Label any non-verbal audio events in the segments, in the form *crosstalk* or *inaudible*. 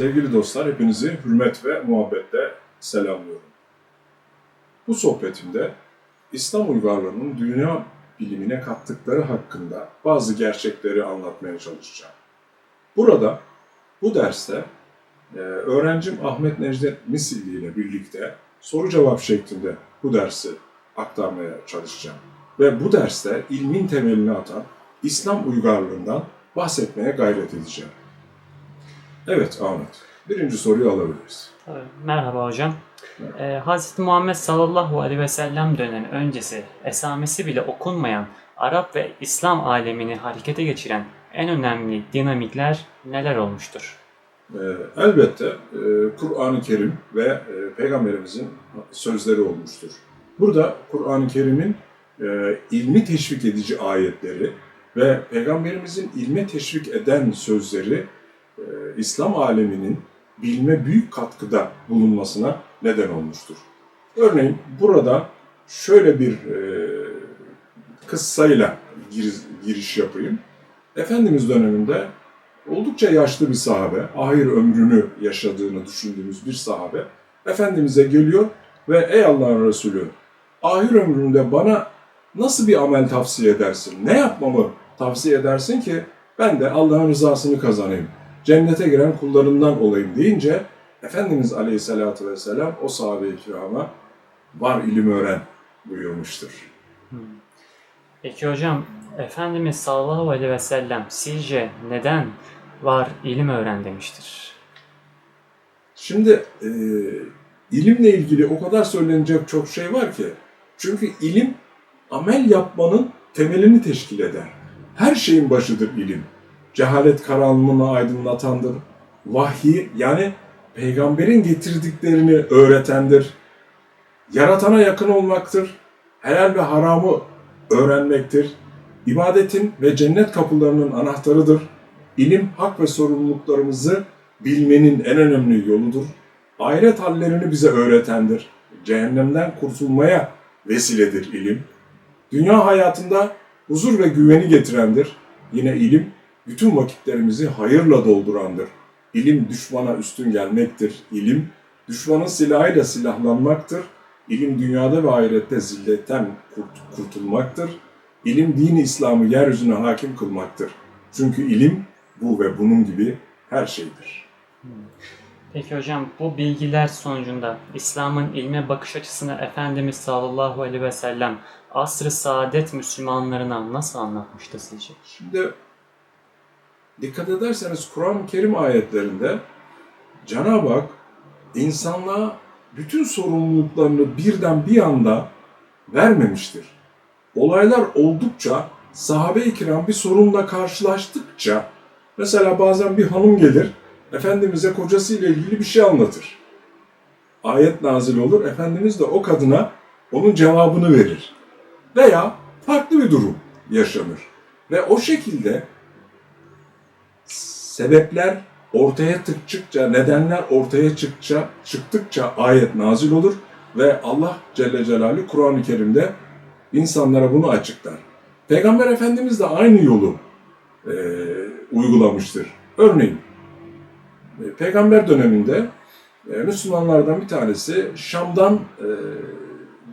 Sevgili dostlar, hepinizi hürmet ve muhabbetle selamlıyorum. Bu sohbetimde İslam uygarlığının dünya bilimine kattıkları hakkında bazı gerçekleri anlatmaya çalışacağım. Burada, bu derste e, öğrencim Ahmet Necdet Misilli ile birlikte soru cevap şeklinde bu dersi aktarmaya çalışacağım. Ve bu derste ilmin temelini atan İslam uygarlığından bahsetmeye gayret edeceğim. Evet Ahmet, birinci soruyu alabiliriz. Tabii. Merhaba hocam. Merhaba. Ee, Hz. Muhammed sallallahu aleyhi ve sellem dönemi öncesi esamesi bile okunmayan Arap ve İslam alemini harekete geçiren en önemli dinamikler neler olmuştur? Ee, elbette e, Kur'an-ı Kerim ve e, Peygamberimizin sözleri olmuştur. Burada Kur'an-ı Kerim'in e, ilmi teşvik edici ayetleri ve Peygamberimizin ilme teşvik eden sözleri e, İslam aleminin bilme büyük katkıda bulunmasına neden olmuştur. Örneğin burada şöyle bir e, kıssayla gir- giriş yapayım. Efendimiz döneminde oldukça yaşlı bir sahabe, ahir ömrünü yaşadığını düşündüğümüz bir sahabe, Efendimiz'e geliyor ve ey Allah'ın Resulü, ahir ömrümde bana nasıl bir amel tavsiye edersin? Ne yapmamı tavsiye edersin ki ben de Allah'ın rızasını kazanayım, cennete giren kullarından olayım deyince Efendimiz Aleyhisselatü Vesselam o sahabe-i kirama var ilim öğren buyurmuştur. Peki hocam, Efendimiz sallallahu aleyhi ve sellem sizce neden var ilim öğren demiştir? Şimdi e, ilimle ilgili o kadar söylenecek çok şey var ki. Çünkü ilim amel yapmanın temelini teşkil eder. Her şeyin başıdır ilim. Cehalet karanlığını aydınlatandır. Vahyi yani peygamberin getirdiklerini öğretendir. Yaratana yakın olmaktır. Helal ve haramı öğrenmektir. İbadetin ve cennet kapılarının anahtarıdır. İlim, hak ve sorumluluklarımızı bilmenin en önemli yoludur. Ahiret hallerini bize öğretendir. Cehennemden kurtulmaya vesiledir ilim. Dünya hayatında huzur ve güveni getirendir. Yine ilim bütün vakitlerimizi hayırla doldurandır. İlim düşmana üstün gelmektir. İlim düşmanın silahıyla silahlanmaktır. İlim dünyada ve ahirette zilletten kurt- kurtulmaktır. İlim dini İslam'ı yeryüzüne hakim kılmaktır. Çünkü ilim bu ve bunun gibi her şeydir. Peki hocam, bu bilgiler sonucunda İslam'ın ilme bakış açısını Efendimiz sallallahu aleyhi ve sellem asr-ı saadet Müslümanlarına nasıl anlatmıştı sizce? Şimdi dikkat ederseniz Kur'an-ı Kerim ayetlerinde Cenab-ı Hak insanlığa bütün sorumluluklarını birden bir anda vermemiştir. Olaylar oldukça sahabe-i kiram bir sorunla karşılaştıkça mesela bazen bir hanım gelir Efendimiz'e kocasıyla ilgili bir şey anlatır. Ayet nazil olur. Efendimiz de o kadına onun cevabını verir. Veya farklı bir durum yaşanır. Ve o şekilde sebepler ortaya çıktıkça, nedenler ortaya çıktıkça, çıktıkça ayet nazil olur ve Allah Celle Celaluhu Kur'an-ı Kerim'de insanlara bunu açıklar. Peygamber Efendimiz de aynı yolu e, uygulamıştır. Örneğin e, Peygamber döneminde e, Müslümanlardan bir tanesi Şam'dan e,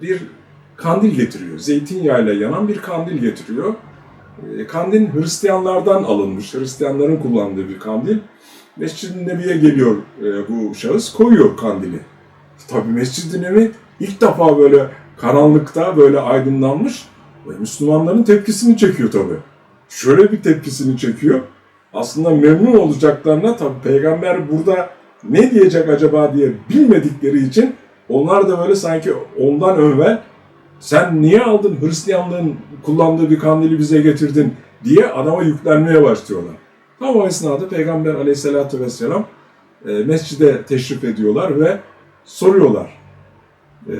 bir kandil getiriyor. Zeytinyağıyla yanan bir kandil getiriyor. E, Kandil Hristiyanlardan alınmış. Hristiyanların kullandığı bir kandil. Mescid-i Nebi'ye geliyor e, bu şahıs, koyuyor kandili. Tabii Mescid-i Nebi ilk defa böyle karanlıkta böyle aydınlanmış. Müslümanların tepkisini çekiyor tabii. Şöyle bir tepkisini çekiyor. Aslında memnun olacaklarına tabii peygamber burada ne diyecek acaba diye bilmedikleri için onlar da böyle sanki ondan evvel sen niye aldın Hristiyanlığın kullandığı bir kandili bize getirdin diye adama yüklenmeye başlıyorlar. Tam o esnada Peygamber aleyhissalatü vesselam e, mescide teşrif ediyorlar ve soruyorlar. E,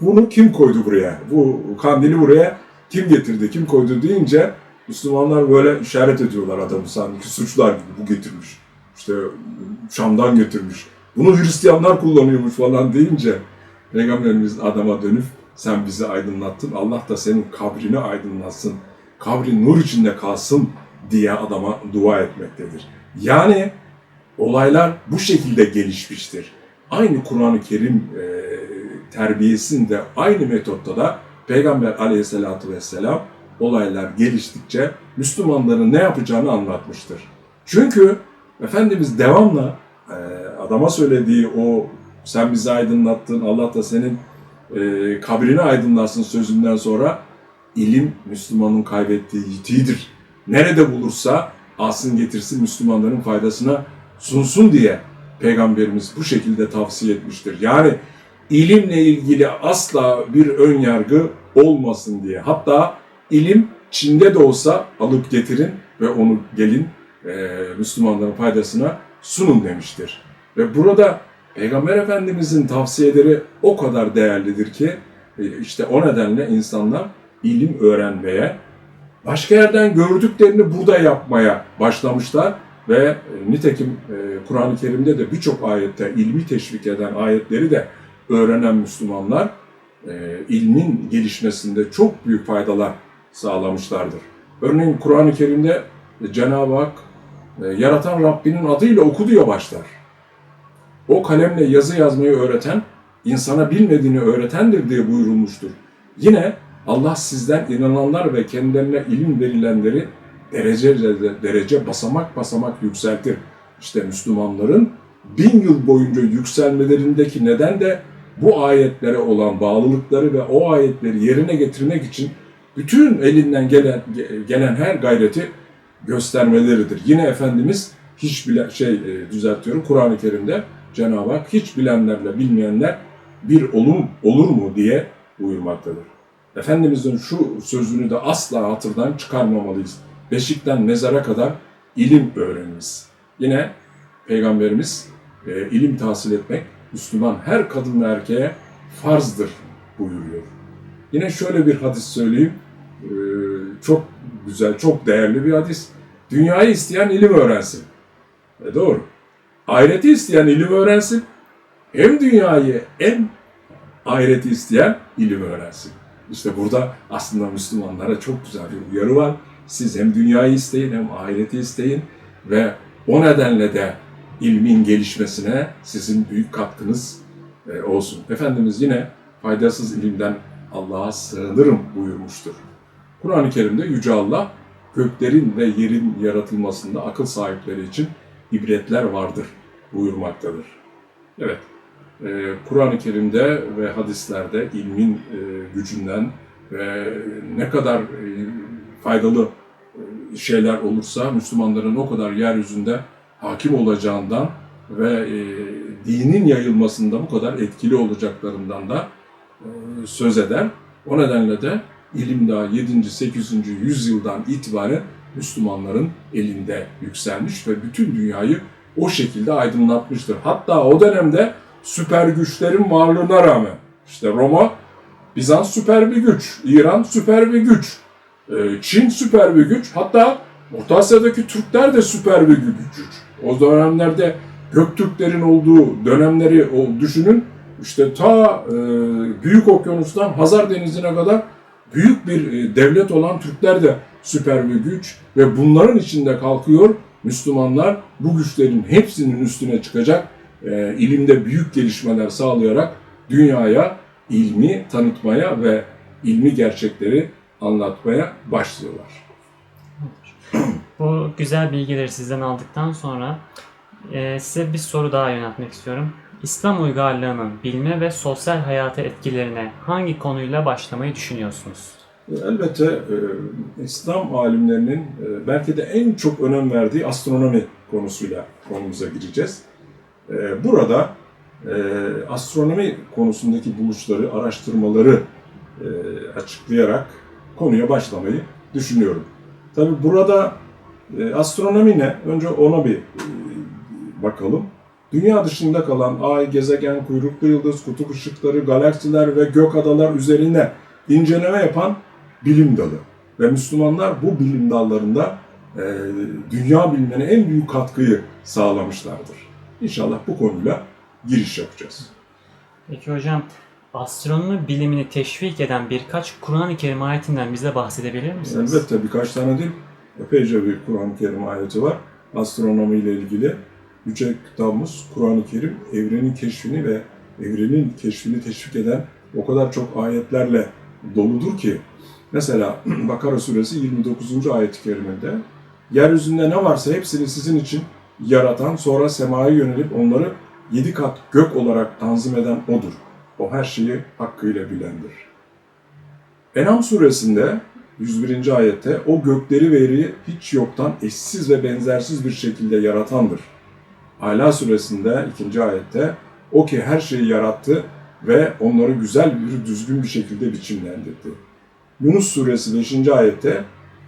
bunu kim koydu buraya? Bu kandili buraya kim getirdi, kim koydu deyince Müslümanlar böyle işaret ediyorlar adamı sanki suçlar gibi bu getirmiş. İşte Şam'dan getirmiş. Bunu Hristiyanlar kullanıyormuş falan deyince Peygamberimiz adama dönüp sen bizi aydınlattın. Allah da senin kabrini aydınlatsın. Kabrin nur içinde kalsın diye adama dua etmektedir. Yani olaylar bu şekilde gelişmiştir. Aynı Kur'an-ı Kerim e, terbiyesinde aynı metotta da Peygamber aleyhissalatü vesselam olaylar geliştikçe Müslümanların ne yapacağını anlatmıştır. Çünkü Efendimiz devamla e, adama söylediği o sen bizi aydınlattın, Allah da senin e, kabrini aydınlatsın sözünden sonra ilim Müslümanın kaybettiği yitiğidir. Nerede bulursa alsın getirsin Müslümanların faydasına sunsun diye Peygamberimiz bu şekilde tavsiye etmiştir. Yani ilimle ilgili asla bir ön yargı olmasın diye. Hatta ilim Çin'de de olsa alıp getirin ve onu gelin e, Müslümanların faydasına sunun demiştir. Ve burada Peygamber Efendimizin tavsiyeleri o kadar değerlidir ki e, işte o nedenle insanlar ilim öğrenmeye, başka yerden gördüklerini burada yapmaya başlamışlar ve e, nitekim e, Kur'an-ı Kerim'de de birçok ayette ilmi teşvik eden ayetleri de öğrenen Müslümanlar ilmin gelişmesinde çok büyük faydalar sağlamışlardır. Örneğin Kur'an-ı Kerim'de Cenab-ı Hak yaratan Rabbinin adıyla oku diye başlar. O kalemle yazı yazmayı öğreten, insana bilmediğini öğretendir diye buyurulmuştur. Yine Allah sizden inananlar ve kendilerine ilim verilenleri derece derece basamak basamak yükseltir. İşte Müslümanların bin yıl boyunca yükselmelerindeki neden de bu ayetlere olan bağlılıkları ve o ayetleri yerine getirmek için bütün elinden gelen gelen her gayreti göstermeleridir. Yine Efendimiz hiç bile şey e, düzeltiyorum Kur'an-ı Kerim'de Cenab-ı Hak hiç bilenlerle bilmeyenler bir olum olur mu diye buyurmaktadır. Efendimizin şu sözünü de asla hatırdan çıkarmamalıyız. Beşikten mezara kadar ilim öğreniniz. Yine Peygamberimiz e, ilim tahsil etmek Müslüman her kadın ve erkeğe farzdır buyuruyor. Yine şöyle bir hadis söyleyeyim. E, çok güzel, çok değerli bir hadis. Dünyayı isteyen ilim öğrensin. E doğru. Ahireti isteyen ilim öğrensin. Hem dünyayı hem ahireti isteyen ilim öğrensin. İşte burada aslında Müslümanlara çok güzel bir uyarı var. Siz hem dünyayı isteyin hem ahireti isteyin ve o nedenle de ilmin gelişmesine sizin büyük katkınız e, olsun. Efendimiz yine faydasız ilimden Allah'a sığınırım buyurmuştur. Kur'an-ı Kerim'de Yüce Allah göklerin ve yerin yaratılmasında akıl sahipleri için ibretler vardır buyurmaktadır. Evet, e, Kur'an-ı Kerim'de ve hadislerde ilmin e, gücünden ve ne kadar e, faydalı e, şeyler olursa Müslümanların o kadar yeryüzünde hakim olacağından ve e, dinin yayılmasında bu kadar etkili olacaklarından da e, söz eder. O nedenle de ilim daha 7. 8. yüzyıldan itibaren Müslümanların elinde yükselmiş ve bütün dünyayı o şekilde aydınlatmıştır. Hatta o dönemde süper güçlerin varlığına rağmen işte Roma, Bizans süper bir güç, İran süper bir güç, e, Çin süper bir güç, hatta Orta Asya'daki Türkler de süper bir güç. O dönemlerde Göktürklerin olduğu dönemleri düşünün. İşte ta e, Büyük Okyanus'tan Hazar Denizi'ne kadar büyük bir e, devlet olan Türkler de süper bir güç ve bunların içinde kalkıyor Müslümanlar bu güçlerin hepsinin üstüne çıkacak e, ilimde büyük gelişmeler sağlayarak dünyaya ilmi tanıtmaya ve ilmi gerçekleri anlatmaya başlıyorlar. Bu güzel bilgileri sizden aldıktan sonra e, size bir soru daha yöneltmek istiyorum. İslam uygarlığının bilme ve sosyal hayata etkilerine hangi konuyla başlamayı düşünüyorsunuz? Elbette e, İslam alimlerinin e, belki de en çok önem verdiği astronomi konusuyla konumuza gireceğiz. E, burada e, astronomi konusundaki buluşları, araştırmaları e, açıklayarak konuya başlamayı düşünüyorum. Tabi burada e, astronomi ne? Önce ona bir e, bakalım. Dünya dışında kalan ay, gezegen, kuyruklu yıldız, kutup ışıkları, galaksiler ve gök adalar üzerine inceleme yapan bilim dalı. Ve Müslümanlar bu bilim dallarında e, dünya bilimine en büyük katkıyı sağlamışlardır. İnşallah bu konuyla giriş yapacağız. Peki hocam, astronomi bilimini teşvik eden birkaç Kur'an-ı Kerim ayetinden bize bahsedebilir misiniz? Elbette birkaç tane değil, epeyce bir Kur'an-ı Kerim ayeti var astronomi ile ilgili. Yüce kitabımız Kur'an-ı Kerim evrenin keşfini ve evrenin keşfini teşvik eden o kadar çok ayetlerle doludur ki mesela *clears throat* Bakara suresi 29. ayet-i kerimede yeryüzünde ne varsa hepsini sizin için yaratan sonra semaya yönelip onları yedi kat gök olarak tanzim eden O'dur. O her şeyi hakkıyla bilendir. Enam suresinde 101. ayette o gökleri ve yeri hiç yoktan eşsiz ve benzersiz bir şekilde yaratandır. Ala suresinde 2. ayette o ki her şeyi yarattı ve onları güzel bir düzgün bir şekilde biçimlendirdi. Yunus suresi 5. ayette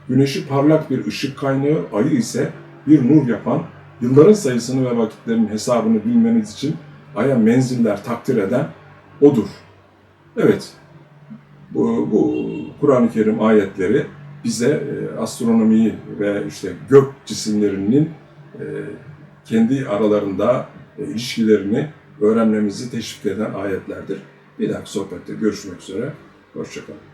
güneşi parlak bir ışık kaynağı, ayı ise bir nur yapan, yılların sayısını ve vakitlerin hesabını bilmeniz için aya menziller takdir eden odur. Evet, bu, bu Kur'an-ı Kerim ayetleri bize e, astronomiyi ve işte gök cisimlerinin e, kendi aralarında e, ilişkilerini öğrenmemizi teşvik eden ayetlerdir. Bir dahaki sohbette görüşmek üzere. Hoşçakalın.